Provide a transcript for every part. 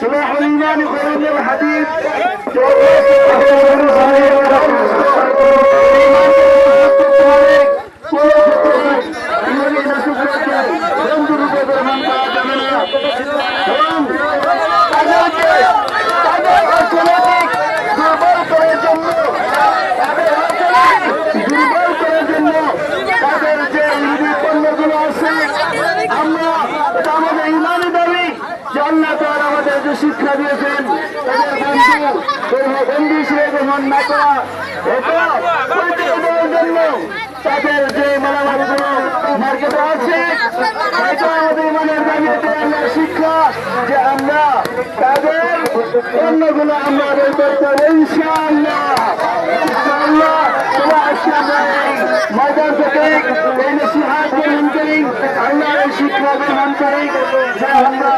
سلاح الإيمان خير الحديث শিক্ষা দিয়েছেন বন্ধু হিসেবে গ্রহণ না করা জন্য তাদের যে মালামালগুলো মার্কেটে আছে এটা আমাদের ইমানের দাবি এটা শিক্ষা যে আমরা তাদের পণ্যগুলো আমরা বের করতে হবে ইনশাআল্লাহ ইনশাআল্লাহ তোমরা আজকে আমরা ময়দান থেকে এই নসিহাত গ্রহণ করি। আল্লাহর এই শিক্ষা গ্রহণ করি। যে আমরা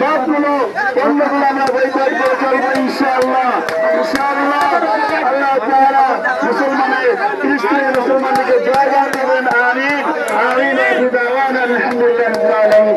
বাপগুলো পণ্যগুলো আমরা বই করে করে চলবো ইনশাআল্লাহ ইনশাআল্লাহ আল্লাহ তাআলা মুসলমানের খ্রিস্টান মুসলমানদেরকে জয়গান দেবেন আমিন আমিন আবু দাওয়ান আলহামদুলিল্লাহ রাব্বিল আলামিন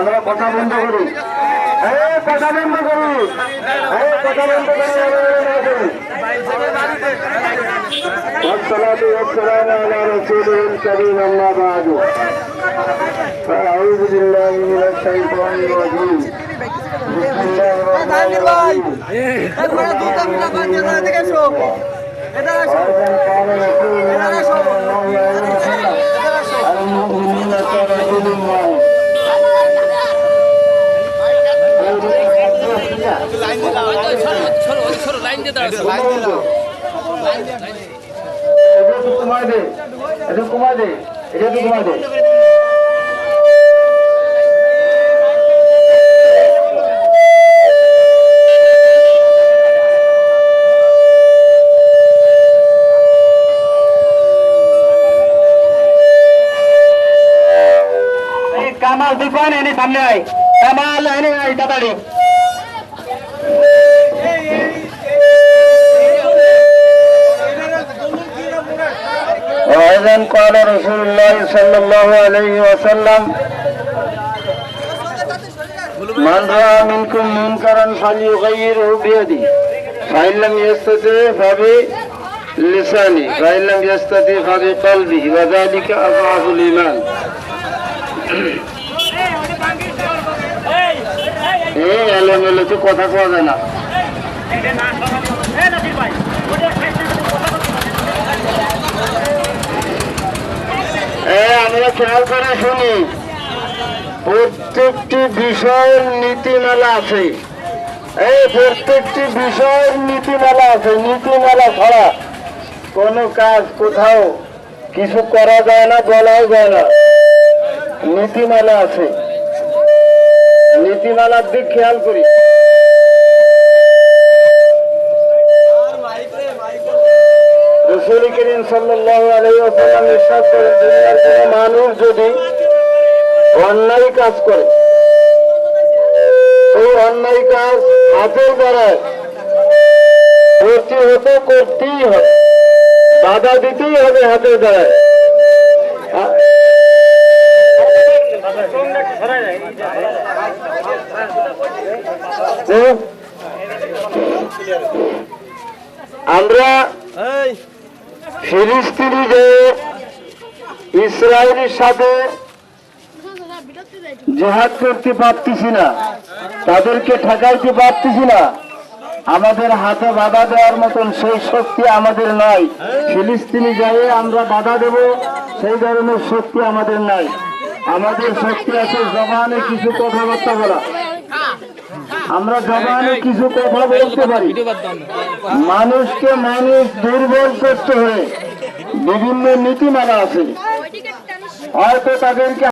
আমরা কথা বন্ধ করি। কথা বন্ধ করি এই কথা বন্ধ করি والصلاة والسلام على رسوله الكريم أما بعد فأعوذ بالله من الشيطان الرجيم بسم الله الرحمن الرحيم وإذا قال কামাল দোকান এনে সামনে আয়। কামাল এনে আয় তাড়াতাড়ি। قال رسول الله صلى الله عليه وسلم من رأى منكم منكرا فليغيره بيده فإن لم يستطع فبلسانه فإن لم يستطع فبقلبه وذلك أضعف الإيمان এই এলোমেলো তো কথা কোয়া যায় না এ আমরা খেয়াল করে শুনি। প্রত্যেকটি বিষয়ের নীতিমালা আছে। এই প্রত্যেকটি বিষয়ের নীতিমালা আছে। নীতিমালা ছাড়া কোনো কাজ কোথাও কিছু করা যায় না বলাও যায় না। নীতিমালা আছে। নীতিমালার দিক খেয়াল করি। রসুল করিম সাল্লাহ মানুষ যদি অন্যায় কাজ করে, সেই অন্যায় কাজ হাতের দ্বারায় প্রতিহত করতেই হবে, বাধা দিতেই হবে হাতের দ্বারায়। হ্যাঁ? আমরা ফিলিস্তিনি যে ইসরায়েলের সাথে জেহাদ করতে পারতেছি না। তাদেরকে ঠেকাইতে পারতেছি না। আমাদের হাতে বাধা দেওয়ার মতন সেই শক্তি আমাদের নাই। ফিলিস্তিনি যাই আমরা বাধা দেব, সেই ধরনের শক্তি আমাদের নাই। আমাদের শক্তি আছে জবানে কিছু কথাবার্তা বলা। আমরা জবানে কিছু কথা বলতে পারি। মানুষকে মানুষ দুর্বল করতে হয়ে বিভিন্ন নীতিমালা আছে। হয়তো তাদেরকে